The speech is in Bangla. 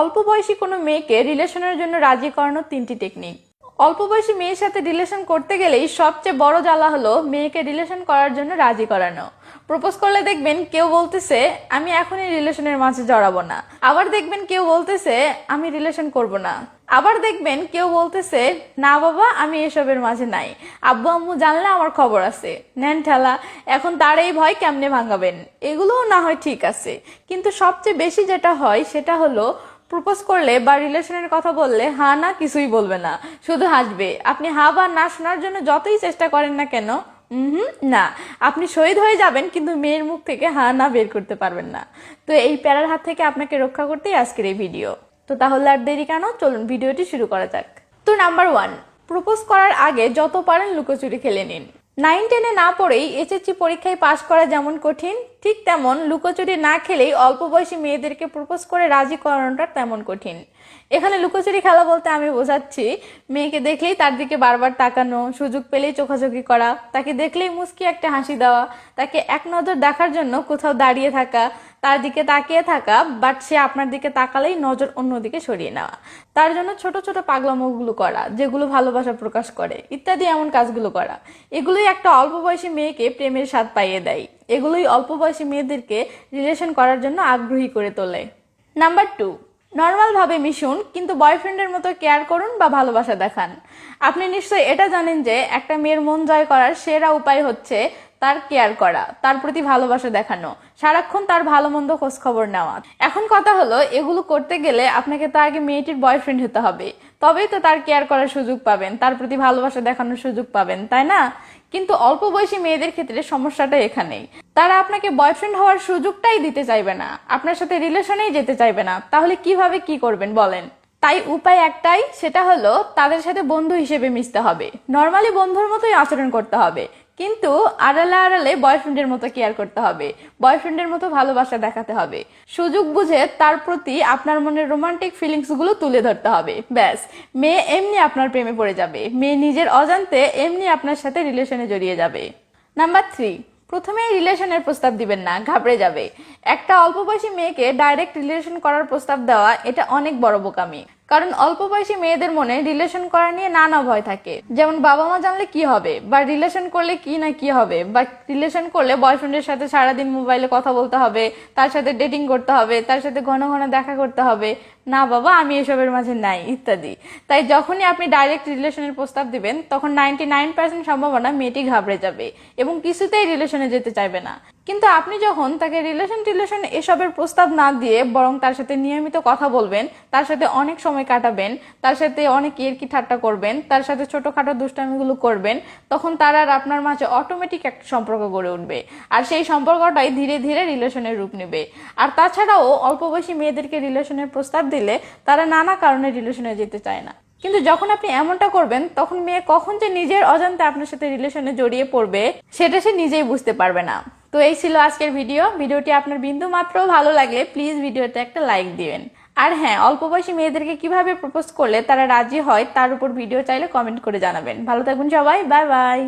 অল্প বয়সী কোনো মেয়েকে রিলেশনের জন্য রাজি করানোর তিনটি টেকনিক অল্প বয়সী মেয়ের সাথে রিলেশন করতে গেলেই সবচেয়ে বড় জ্বালা হলো মেয়েকে রিলেশন করার জন্য রাজি করানো। প্রপোজ করলে দেখবেন কেউ বলতেছে, আমি এখনই রিলেশনের মাঝে জড়াবো না। আবার দেখবেন কেউ বলতেছে, আমি রিলেশন করব না। আবার দেখবেন কেউ বলতেছে, না বাবা, আমি এসবের মাঝে নাই। আব্বু আম্মু জানলে আমার খবর আছে। নেন ঠেলা, এখন তার এই ভয় কেমনে ভাঙাবেন? এগুলোও না হয় ঠিক আছে। কিন্তু সবচেয়ে বেশি যেটা হয়, সেটা হলো প্রপোজ করলে বা রিলেশনের কথা বললে হা না কিছুই বলবে না, শুধু হাসবে। আপনি হা বা না শোনার জন্য যতই চেষ্টা করেন না কেন হুম না। আপনি শহীদ হয়ে যাবেন কিন্তু মেয়ের মুখ থেকে হা না বের করতে পারবেন না। তো এই প্যারার হাত থেকে আপনাকে রক্ষা করতেই আজকের এই ভিডিও। তো তাহলে আর দেরি কেন? চলুন ভিডিওটি শুরু করা যাক। তো নাম্বার ওয়ান, প্রপোজ করার আগে যত পারেন লুকোচুরি খেলে নিন। নাইন টেনে না পড়েই এসএসসি পরীক্ষায় পাশ করা যেমন কঠিন, ঠিক তেমন লুকোচুরি না খেলেই অল্প বয়সী মেয়েদেরকে প্রপোজ করে রাজি করানোটা তেমন কঠিন। এখানে লুকোচুরি খেলা বলতে আমি বোঝাচ্ছি, মেয়েকে দেখলেই তার দিকে বারবার তাকানো, সুযোগ পেলেই চোখাচোখি করা, তাকে দেখলেই মুস্কি একটা হাসি দেওয়া, তাকে এক নজর দেখার জন্য কোথাও দাঁড়িয়ে থাকা তার দিকে তাকিয়ে থাকা বাট সে আপনার দিকে তাকালেই নজর অন্যদিকে সরিয়ে নেওয়া। তার জন্য ছোট ছোট পাগলামোগুলো করা, যেগুলো ভালোবাসা প্রকাশ করে, ইত্যাদি এমন কাজগুলো করা। এগুলোই একটা অল্প বয়সী মেয়েকে প্রেমের স্বাদ পাইয়ে দেয়। এগুলোই অল্প বয়সী মেয়েদেরকে রিলেশন করার জন্য আগ্রহী করে তোলে। নাম্বার টু নর্মালভাবে মিশুন, কিন্তু বয়ফ্রেন্ডের মতো কেয়ার করুন বা ভালোবাসা দেখান। আপনি নিশ্চয়ই এটা জানেন যে একটা মেয়ের মন জয় করার সেরা উপায় হচ্ছে তার কেয়ার করা, তার প্রতি ভালোবাসা দেখানো, সারাক্ষণ তার ভালো মন্দ খোঁজ খবর নেওয়া। এখন কথা হলো, এগুলো করতে গেলে আপনাকে তার আগে মেয়েটির বয়ফ্রেন্ড হতে হবে। তবেই তো তার কেয়ার করার সুযোগ পাবেন, তার প্রতি ভালোবাসা দেখানোর সুযোগ পাবেন, তাই না? কিন্তু অল্প বয়সী মেয়েদের ক্ষেত্রে সমস্যাটা এখানেই। তারা আপনাকে বয়ফ্রেন্ড হওয়ার সুযোগটাই দিতে চাইবে না, আপনার সাথে রিলেশনেই যেতে চাইবে না। তাহলে কীভাবে কি করবেন বলেন? তাই উপায় একটাই, সেটা হলো তাদের সাথে বন্ধু হিসেবে মিশতে হবে। নর্মালি বন্ধুর মতোই আচরণ করতে হবে। কিন্তু আড়ালে আড়ালে বয়ফ্রেন্ডের মতো কেয়ার করতে হবে বয়ফ্রেন্ডের মতো ভালোবাসা দেখাতে হবে। সুযোগ বুঝে তার প্রতি আপনার মনের রোমান্টিক ফিলিংসগুলো তুলে ধরতে হবে। ব্যাস, মেয়ে এমনি আপনার প্রেমে পড়ে যাবে, মেয়ে নিজের অজান্তে এমনি আপনার সাথে রিলেশনে জড়িয়ে যাবে। নাম্বার থ্রি প্রথমেই রিলেশনের প্রস্তাব দিবেন না, ঘাবড়ে যাবে। একটা অল্প বয়সী মেয়েকে ডাইরেক্ট রিলেশন করার প্রস্তাব দেওয়া এটা অনেক বড় বোকামি। কারণ অল্প বয়সী মেয়েদের মনে রিলেশন করা নিয়ে নানা ভয় থাকে। যেমন বাবা মা জানলে কি হবে? বা রিলেশন করলে কি না কি হবে? বা রিলেশন করলে বয়ফ্রেন্ডের সাথে সারাদিন মোবাইলে কথা বলতে হবে, তার সাথে ডেটিং করতে হবে, তার সাথে ঘন ঘন দেখা করতে হবে, না বাবা, আমি এসবের মাঝে নাই, ইত্যাদি। তাই যখনই আপনি ডাইরেক্ট রিলেশনের প্রস্তাব দিবেন, তখন নাইনটি নাইন পার্সেন্ট সম্ভাবনা মেয়েটি ঘাবড়ে যাবে এবং কিছুতেই রিলেশনে যেতে চাইবে না। কিন্তু আপনি যখন তাকে রিলেশন টিলেশন এসবের প্রস্তাব না দিয়ে বরং তার সাথে নিয়মিত কথা বলবেন, তার সাথে অনেক সময় কাটাবেন, তার সাথে অনেক ইয়েরকি ঠাট্টা করবেন, তার সাথে ছোটখাটো দুষ্টামিগুলো করবেন, তখন তার আর আপনার মাঝে অটোমেটিক একটা সম্পর্ক গড়ে উঠবে। আর সেই সম্পর্কটাই ধীরে ধীরে রিলেশনের রূপ নেবে। আর তাছাড়াও অল্প বয়সী মেয়েদেরকে রিলেশনের প্রস্তাব দিলে তারা নানা কারণে রিলেশনে যেতে চায় না। কিন্তু যখন আপনি এমনটা করবেন, তখন মেয়ে কখন যে নিজের অজান্তে আপনার সাথে রিলেশনে জড়িয়ে পড়বে, সেটা সে নিজেই বুঝতে পারবে না। তো এই ছিল আজকের ভিডিও। ভিডিওটি আপনার বিন্দু মাত্র ভালো লাগলে প্লিজ ভিডিওতে একটা লাইক দিবেন। আর হ্যাঁ অল্প বয়সী মেয়েদেরকে কীভাবে প্রপোজ করলে তারা রাজি হয় তার উপর ভিডিও চাইলে কমেন্ট করে জানাবেন। ভালো থাকুন সবাই বাই বাই